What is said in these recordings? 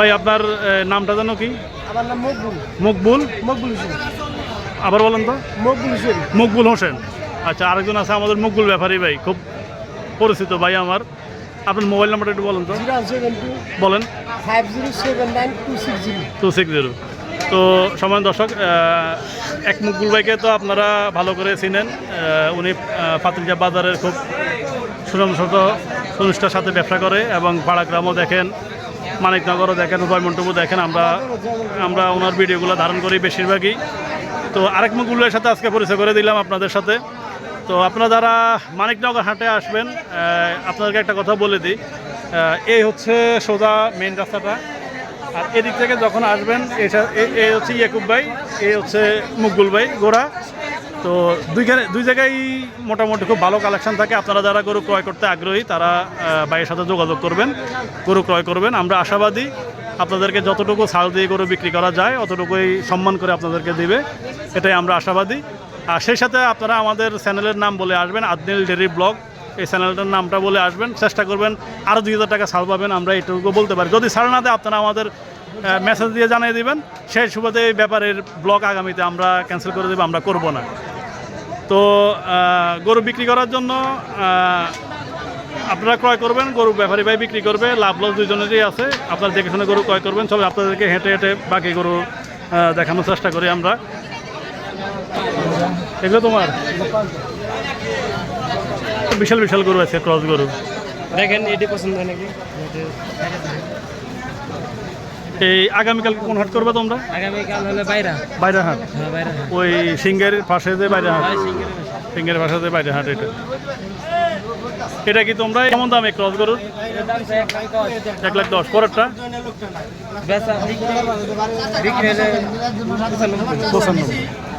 ভাই আপনার নামটা জানো কি? আমার নাম মকবুল। মকবুল? মকবুল হোসেন। আবার বলেন তো। মকবুল হোসেন। মকবুল হোসেন। আচ্ছা আরেকজন আছে আমাদের মকবুল ব্যাপারী ভাই খুব পরিচিত ভাই আমার। আপনার মোবাইল নাম্বারটা একটু বলেন তো। বলেন। Two six zero. তো সময় দর্শক এক মুকুল ভাইকে তো আপনারা ভালো করে চিনেন। উনি পাতিলজা বাজারের খুব সুনামশত সুনিষ্ঠার সাথে ব্যবসা করে এবং পাড়াগ্রামও দেখেন। মানিকনগরও দেখেন উভয়মন্টপও দেখেন, আমরা আমরা ওনার ভিডিওগুলো ধারণ করি বেশিরভাগই। তো আরেক মুকুলের সাথে আজকে পরিচয় করে দিলাম আপনাদের সাথে। তো আপনারা যারা মানিকনগর হাটে আসবেন আপনাদেরকে একটা কথা বলে দিই। এই হচ্ছে সোজা মেন রাস্তাটা। আর এদিক থেকে যখন আসবেন, এটা- এ- এ হচ্ছে ইয়াকুব ভাই, এ হচ্ছে মুকুল ভাই গোড়া তো দুইখানে দুই জায়গায় মোটামুটি খুব ভালো কালেকশন থাকে। আপনারা যারা গরু ক্রয় করতে আগ্রহী, তারা ভাইয়ের সাথে যোগাযোগ করবেন, গরু ক্রয় করবেন। আমরা আশাবাদী আপনাদেরকে যতটুকু ছাড় দিয়ে গরু বিক্রি করা যায়, অতটুকুই সম্মান করে আপনাদেরকে দিবে। এটাই আমরা আশাবাদী। আর সেই সাথে আপনারা আমাদের চ্যানেলের নাম বলে আসবেন, আদনিল ডেরি ব্লগ। এই চ্যানেলটার নামটা বলে আসবেন। চেষ্টা করবেন আরও দুই হাজার টাকা ছাড় পাবেন, আমরা এটুকু বলতে পারি। যদি ছাড় না দেয়, আপনারা আমাদের মেসেজ দিয়ে জানিয়ে দিবেন। সেই সুবাদে এই ব্যাপারের ব্লগ আগামীতে আমরা ক্যান্সেল করে দেবো, আমরা করব না। তো গরু বিক্রি করার জন্য আপনারা ক্রয় করবেন, গরু ব্যাপারী ভাই বিক্রি করবে, লাভ লস দুজনেরই আছে। আপনারা দেখে শুনে গরু ক্রয় করবেন, সবাই আপনাদেরকে হেঁটে হেঁটে বাকি গরু দেখানোর চেষ্টা করি আমরা। এগুলো তোমার? বিশাল বিশাল গরু আছে ক্রস গরু। দেখেন, এটি পছন্দ নাকি? এই আগামীকাল কোন হাট করবে তোমরা? আগামীকাল হলে বাইরা। বাইরে হাট হ্যাঁ ওই সিঙ্গের পাশে যে বাইরে হাট সিঙ্গের পাশে। যে বাইরে হাট এটা। এটা কি তোমরা? কেমন দামে ক্রস গরুর? এক লাখ দশ। পরেরটা?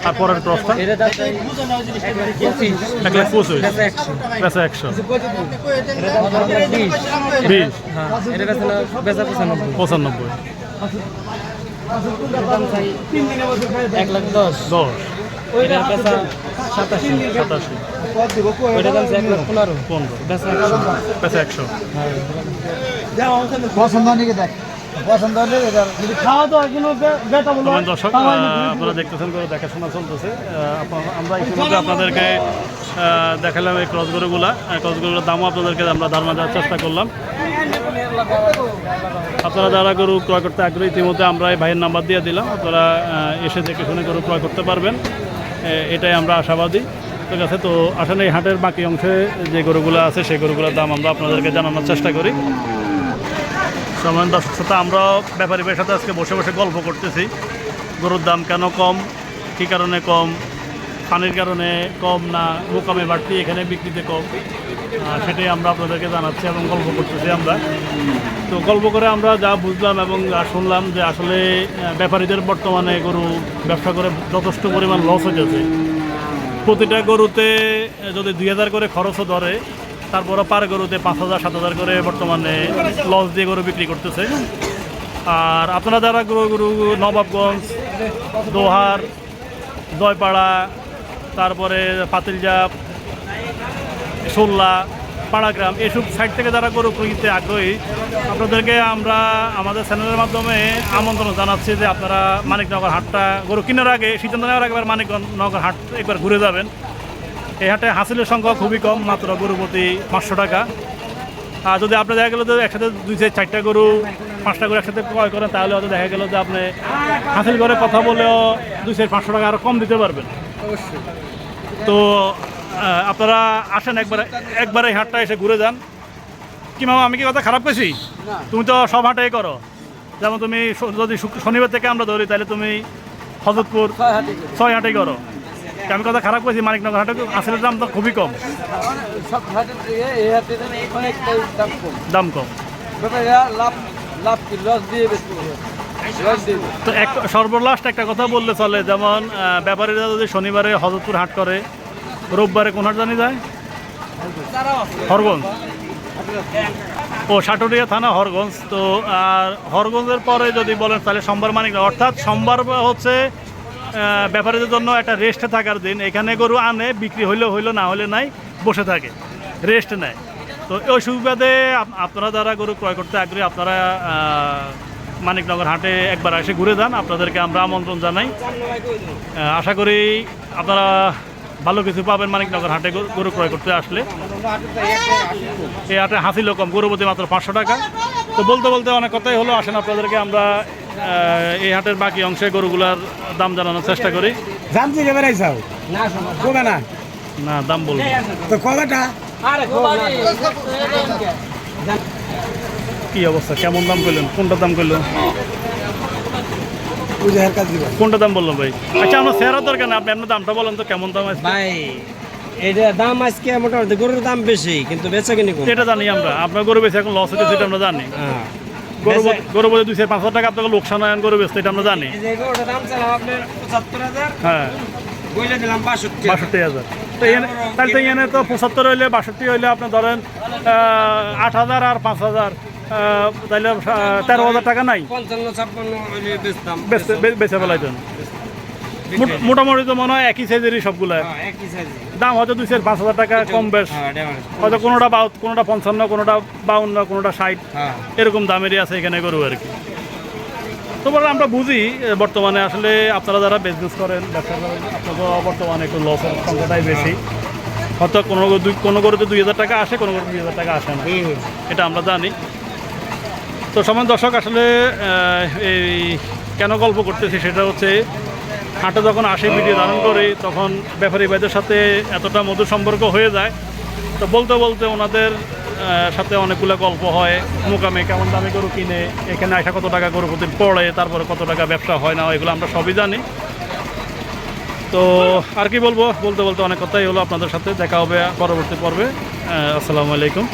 আর পরের ক্রসটা? এক লাখ পঁচিশ। বেচা একশো। বিশ। হ্যাঁ পঁচানব্বই। এটার এক লাখ দশ। দশ ওইটা বেচা সাতাশি সাতাশি। ওইটা দাম এক লাখ পনেরো। পনেরো বেচা একশো। বেচা একশো। পছন্দ নিকে দেখ? পছন্দ হলে যদি খাওয়া দাওয়া কোনো বেটা বলো দর্শক আপনারা দেখতেছেন করে দেখাশোনা চলতেছে। আমরা ইতিমধ্যে আপনাদেরকে দেখালাম এই ক্রস গরুগুলা ক্রস গরুগুলোর দামও আপনাদেরকে আমরা ধারণা দেওয়ার চেষ্টা করলাম। আপনারা যারা গরু ক্রয় করতে আগ্রহী ইতিমধ্যে আমরা এই ভাইয়ের নাম্বার দিয়ে দিলাম। আপনারা এসে দেখে শুনে গরু ক্রয় করতে পারবেন। এটাই আমরা আশাবাদী। ঠিক আছে তো আসলে এই হাটের বাকি অংশে যে গরুগুলো আছে সেই গরুগুলোর দাম আমরা আপনাদেরকে জানানোর চেষ্টা করি। সময় দর্শক সাথে আমরাও ব্যাপারী ভাইয়ের সাথে আজকে বসে বসে গল্প করতেছি। গরুর দাম কেন কম? কী কারণে কম? পানির কারণে কম না মোকামে বাড়তি এখানে বিক্রিতে কম? সেটাই আমরা আপনাদেরকে জানাচ্ছি এবং গল্প করতেছি আমরা। তো গল্প করে আমরা যা বুঝলাম এবং যা শুনলাম যে আসলে ব্যাপারীদের বর্তমানে গরু ব্যবসা করে যথেষ্ট পরিমাণ লস হয়ে গেছে প্রতিটা গরুতে যদি দুই হাজার করে খরচও ধরে তারপরে পার গরুতে পাঁচ হাজার, সাত হাজার করে বর্তমানে লস দিয়ে গরু বিক্রি করতেছে। আর আপনারা যারা গরু গরু, নবাবগঞ্জ, দোহার, জয়পাড়া, তারপরে পাতিলজাপ সোল্লা পাড়াগ্রাম, এসব সাইড থেকে যারা গরু কিনতে আগ্রহী, আপনাদেরকে আমরা আমাদের চ্যানেলের মাধ্যমে আমন্ত্রণ জানাচ্ছি যে আপনারা মানিকনগর হাটটা গরু কেনার আগে সিদ্ধান্ত নেওয়ার আগে মানিকনগর হাট একবার ঘুরে যাবেন। এই হাটে হাসিলের সংখ্যা খুবই কম মাত্র গরু প্রতি পাঁচশো টাকা। আর যদি আপনি দেখা গেলো যে একসাথে দুই থেকে চারটা গরু পাঁচটা গরু একসাথে ক্রয় করেন তাহলে হয়তো দেখা গেলো যে আপনি হাসিল করে কথা বলেও দুই থেকে পাঁচশো টাকা আরও কম দিতে পারবেন। তো আপনারা আসেন একবার একবার এই হাটটা এসে ঘুরে যান। কি মামা আমি কি কথা খারাপ পেয়েছি তুমি তো সব হাটেই করো। যেমন তুমি যদি শনিবার থেকে আমরা ধরি তাহলে তুমি হজরতপুর ছয় হাটেই করো। আমি কথা খারাপ করেছি মানিকনগর হাটে আসলের দাম তো খুবই কম। দাম কম। লাভ লাভ কি? লস দিয়ে তো এক সর্বলাস্ট একটা কথা বললে চলে যেমন ব্যাপারীরা যদি শনিবারে হজরতপুর হাট করে রোববারে কোন হাট জানি যায়? হরগঞ্জ। ও সাটুরিয়া থানা হরগঞ্জ। তো আর হরগঞ্জের পরে যদি বলেন তাহলে সোমবার মানিক অর্থাৎ সোমবার হচ্ছে ব্যাপারীদের জন্য একটা রেস্টে থাকার দিন। এখানে গরু আনে, বিক্রি হইলে, হইল, না হলে নাই, বসে থাকে। রেস্ট নেয়। তো ওই সুবিধাতে আপ- আপনারা যারা গরু ক্রয় করতে আগ্রহী, আপনারা মানিকনগর হাটে একবার এসে ঘুরে যান। আপনাদেরকে আমরা আমন্ত্রণ জানাই। আশা করি আপনারা ভালো কিছু পাবেন মানিকনগর হাটে গরু- ক্রয় করতে আসলে। এই হাটে হাসিল কম গরুপতি মাত্র পাঁচশো টাকা। তো বলতে বলতে অনেক কথাই হলো। আসেন আপনাদেরকে আমরা এই হাটের বাকি অংশে গরুগুলার দাম জানানোর চেষ্টা করি। জানছি কে বেড়াইছাও কবে না না। দাম বলব। তো কবেটা কি অবস্থা? কেমন দাম করলেন কোনটা দাম করল পূজার কাজ কোনটা দাম বললাম ভাই? আচ্ছা আমরা সেরার দরকার না আপনি আপনার দামটা বলেন তো কেমন দাম আছে ভাই এটা দাম আজকে মোটামুটি গরুর দাম বেশি কিন্তু বেচা কিনি কম। এটা জানি আমরা। আপনার গরু বেশি এখন লস হচ্ছে সেটা আমরা জানি। হ্যাঁ। গরু বলে দুই পাঁচ হাজার টাকা আপনাকে লোকসান হয় গরু বেচতে এটা আমরা জানি। হ্যাঁ। বাষট্টি হাজার। তো তাহলে পঁচাত্তর হইলে বাষট্টি হইলে আপনি ধরেন আট হাজার আর পাঁচ হাজার তাইলে তাহলে তেরো হাজার টাকা নাই। পঞ্চান্ন ছাপ্পান্ন বেচে ফেলাইতেন। মোট- মোটামুটি তো মনে হয় একই সাইজেরই সবগুলা। হ্যাঁ, দাম হয়তো দুই চার পাঁচ হাজার টাকা কম বেশ। হ্যাঁ। হয়তো কোনোটা বাউ কোনোটা পঞ্চান্ন কোনোটা বাউন্ন কোনোটা ষাট। হ্যাঁ। এরকম দামেরই আছে এখানে গরু আর কি। তবে আমরা বুঝি বর্তমানে আসলে আপনারা যারা বিজনেস করেন ব্যবসা করেন আপনাদের বর্তমানে একটু লসের সংখ্যাটাই বেশি। হয়তো কোনো দুই কোনো গরুতে দুই হাজার টাকা আসে কোনো গরু দুই হাজার টাকা আসে না। এটা আমরা জানি। তো সমান দর্শক আসলে এই কেন গল্প করতেছি সেটা হচ্ছে হাটে যখন আসে, ভিডিও ধারণ করি, তখন ব্যাপারী ভাইদের সাথে এতটা মধুর সম্পর্ক হয়ে যায়। তো বলতে বলতে ওনাদের সাথে অনেকগুলো গল্প হয়, মোকামে কেমন দামে গরু কিনে, এখানে আসা কত টাকা গরু প্রতি পড়ে, তারপরে কত টাকা ব্যবসা হয় না, এগুলো আমরা সবই জানি। তো আর কি বলব? বলতে বলতে অনেক কথাই হলো আপনাদের সাথে, দেখা হবে পরবর্তী পর্বে। আসসালামু আলাইকুম।